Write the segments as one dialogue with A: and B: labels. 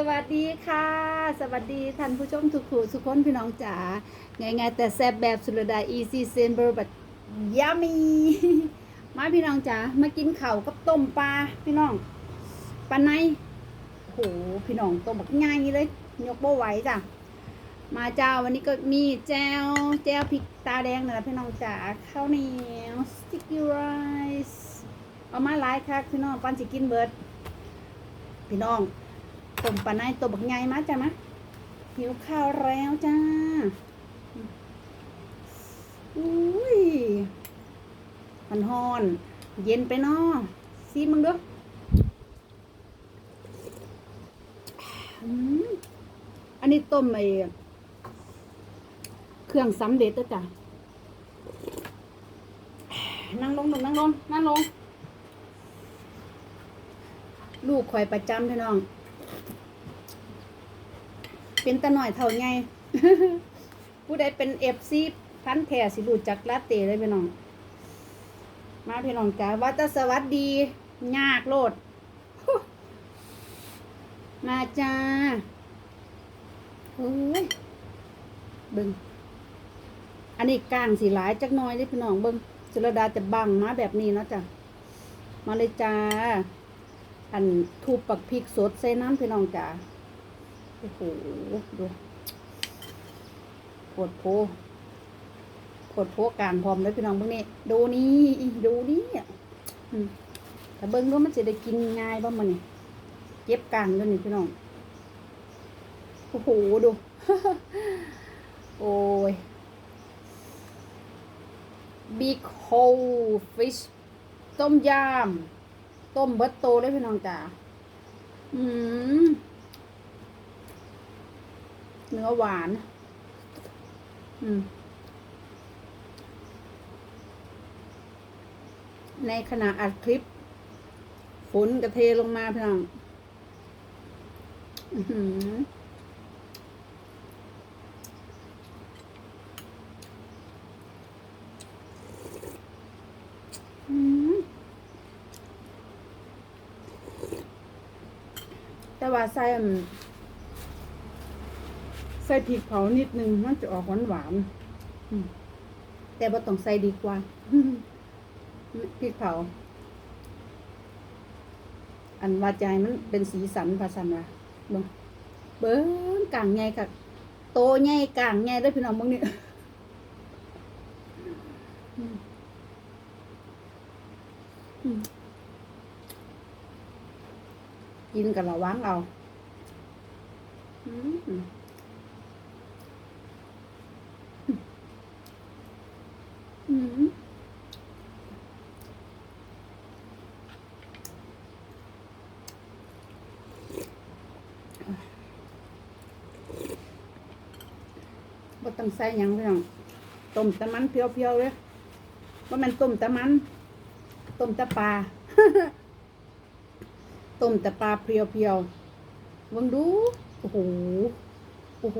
A: สวัสดีค่ะ สวัสดีท่านผู้ชมทุกผู้ทุกคนพี่น้องจ๋าไงไงแต่แซ่บแบบสุดดา easy simple but yummy มาพี่น้องจ๋ามากินเข้ากับต้มปลาพี่น้องปลาในโหพี่น้องต้มแบบง่ายเลย ยกโบไหวจ้ะมาเจ้าวันนี้ก็มีแจวแจวพริกตาแดงนะพี่น้องจ๋าข้าวเหนียว sticky rice เอามาหลายค่ะพี่น้องปันสิกินเบิร์ดพี่น้อง ต้มปลาในตัวบักใหญ่มาจ้ะมะหิวข้าวแล้วจ้าอุ้ยมันฮอน เย็นไปเนาะซีมึงดูอืมอันนี้ต้มไอเครื่องสำเร็จแล้วจ้ะนั่งลงหนุ่มนั่งลง นั่งลง ลูกคอยประจำพี่น้อง เป็นตาหน่อยเท่าไงผู้ใดเป็นเอฟซีพันแท้สิรูจักลาเต้เลยพี่น้อง มาพี่น้องจ้าว่าแตสวัสดี ยากโลด มาจ้าโอ้ยเบึงอันนี้กลางสีหลายจักหน้อยเด้พี่น้องเบิ้งสุรดาจะบังมาแบบนี้เนาะจ้ะมาเลยจ้า อันทูบปักพริกสดใส่น้ำพี่น้องจ๋า โอ้โห ดูปวดโพปวดโพกลางพร้อมเลยพี่น้องเบิ่งนี่ดูนี่ดูนี่อืมแต่เบิ่งว่ามันจะได้กินง่ายบ้างมันนี่เก็บกลางด้วยนี่พี่น้อง โอ้โห ดู โอ้ย big whole fish ต้มยำ ต้มเบิดโตเลยพี่น้องจ๋าอืม เนื้อหวาน อืม ในขณะอัดคลิป ฝนกระเทลงมาพี่น้องแต่ว่าใส่ ใส่พริกเผานิดนึงมันจะออกหวานหวานๆอืมแต่ว่าต้องใส่ดีกว่า พริกเผา อันว่าใจมันเป็นสีสันภาษาว่าเบิ่งเบิ้งกลางใหญ่กับโตใหญ่กลางใหญ่ได้อพี่น้องมึงนี่ อืมอืมกินกันระวังเอา อืมอืม บ่ต้องใส่หยังพี่องต้มต่มันเพียวๆเลยว่ามันต้มต่มันต้มต่ปลาต้มต่ปลาเพียวๆวังดูโอ้โหโอ้โห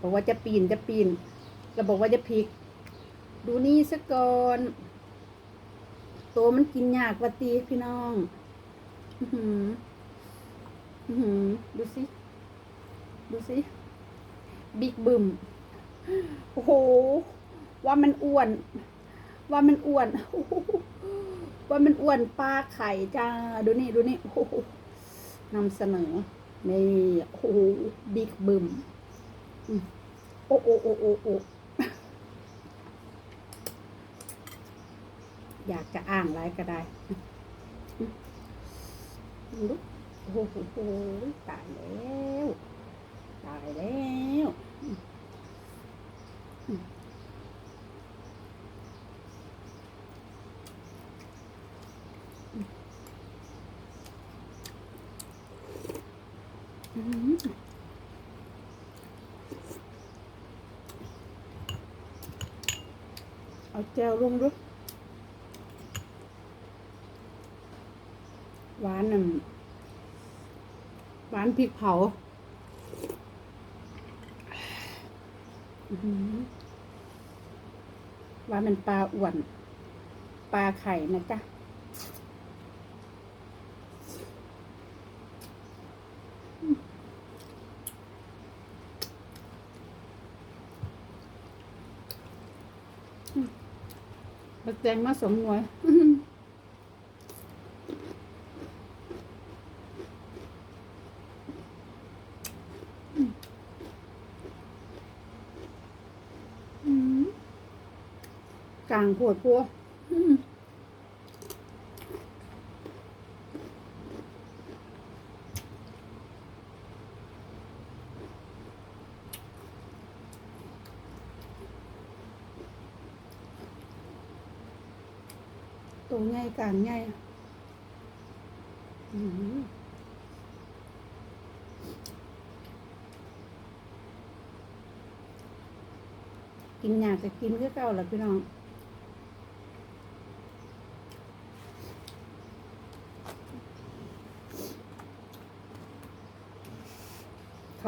A: บอกว่าจะปีนจะปีน แล้วบอกว่าจะพลิก ดูนี่ซะก่อนตัวมันกินยากวัตีพี่น้อง อือหือ อือหือ ดูสิ ดูสิ บิ๊กบึมโอ้โห ว่ามันอ้วน ว่ามันอ้วน ว่ามันอ้วนปลาไข่จ้า ดูนี่ ดูนี่ โอ้โหนำเสนอ นี่ โอ้โห บิ๊กบึมโอ้โอ้โอ้โอ้โอยากจะอ่างไรก็ได้อืมดูโอ้โหตายแล้วตายแล้วเอาแจวลงด้วย หวานพริกเผาว่าป็นปลาอ้วน ปลาไข่นะจ๊ะบักแตงมาสมงวย งปวดปัวตัวใหญ่กลางใหญ่อืมกินอยากจะกินก็เก่าแหละพี่น้อง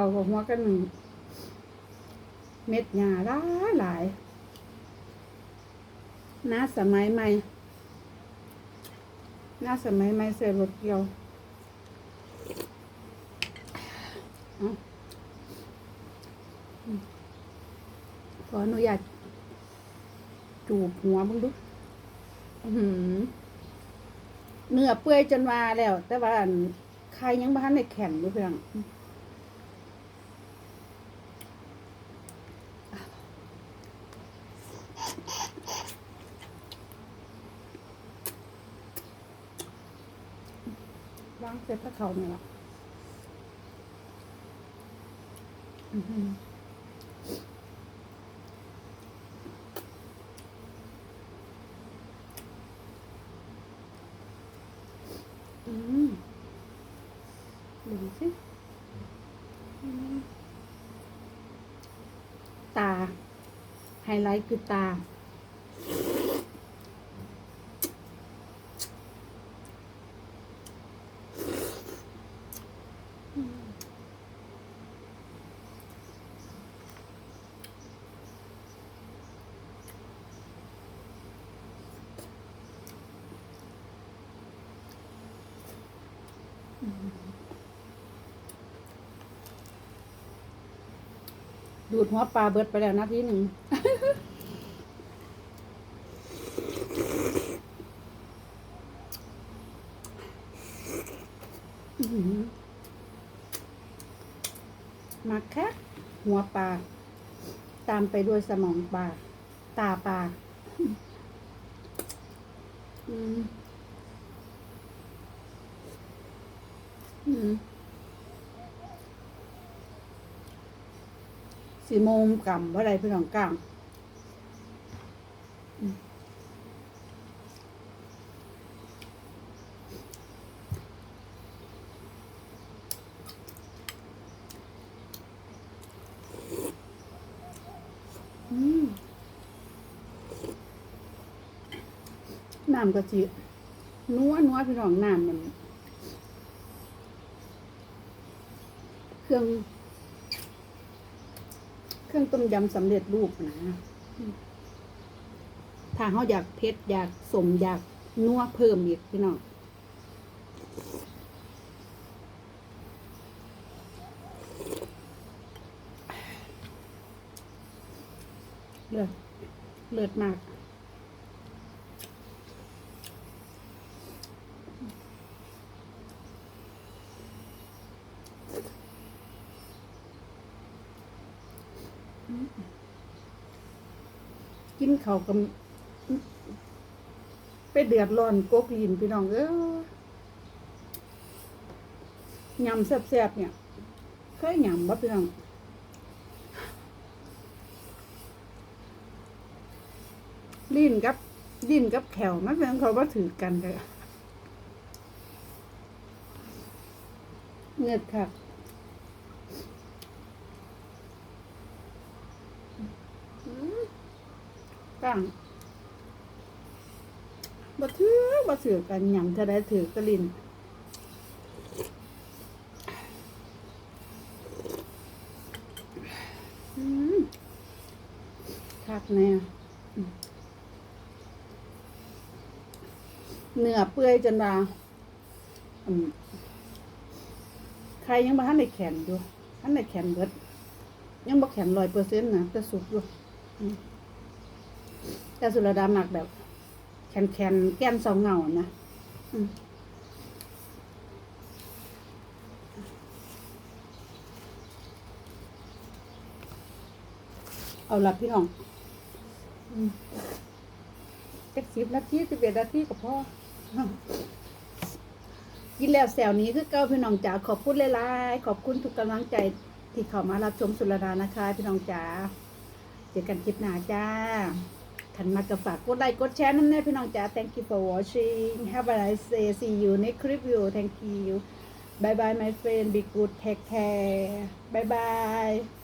A: เขากับหัวกันหนึ่งเม็ดหญ้าหลายหลายน้าสมัยใหม่น้าสมัยใหม่เสียรถเกี่ยวเอาอืมขออนุญาตจูบหัวมึงดูอื้อหือเนื้อเปื่อยจนว่าแล้ว แต่ว่าใครยังบ้านในแข็งอยู่เพียง เสร็จแล้วเขาเนี่ยหรออื้อหืออืมดูสิอืมตา ไฮไลท์คือตา ดูดหัวปลาเบิดไปแล้วนาทีหนึ่งมาแค่หัวปลาตามไปด้วยสมองปลาตาปลาอืมอืม สีโมงกำว่าไรพี่น้องกลางอืมน้ำกะทินัวนัวพี่น้องน้ำมัน เครื่อง เครื่องต้มยำสำเร็จรูปนะถ้าเขาอยากเผ็ดอยากสมอยากนัวเพิ่มอีกพี่น้องเลือดเลือดมาก เขากับไปเดือดร้อนกกลินพี่น้องเอ้ยำแซ่บๆเนี่ยเคยยำบ่พี่น้องลิ้นกับลิ้นกับแขวมันเป็นเขาว่าถือกันเลยเงือดค่ะ ตั้งบ่ถือบ่ถือกันหยังจะได้ถือกระลินคักแน่เนื้อเปื่อยจนว่าใครยังบ่ทันได้แข็งอยู่ทันได้แข็งเบิดยังบ่แข็งร้อยเปอร์เซ็นต์นะแต่สุกอยู่ แต่สุรดาหมักแบบ แคนแคนแก้มสองเงานะเอาละพี่น้องอืมจักสิบนาทีสิบเอ็ดนาทีกับพ่อกินแล้วแซวนี้คือเก้าพี่น้องจ๋าขอบคุณหลายๆขอบคุณทุกกำลังใจที่เข้ามารับชมสุรดานะคะ พี่น้องจ๋าเจอกันคลิปหน้าจ้า ขันมากกฝากกดไลค์กดแชร์นั่นแน่พี่น้องจ๋า thank you for watching have a nice day see you next clip you thank you bye bye my friend be good take care bye bye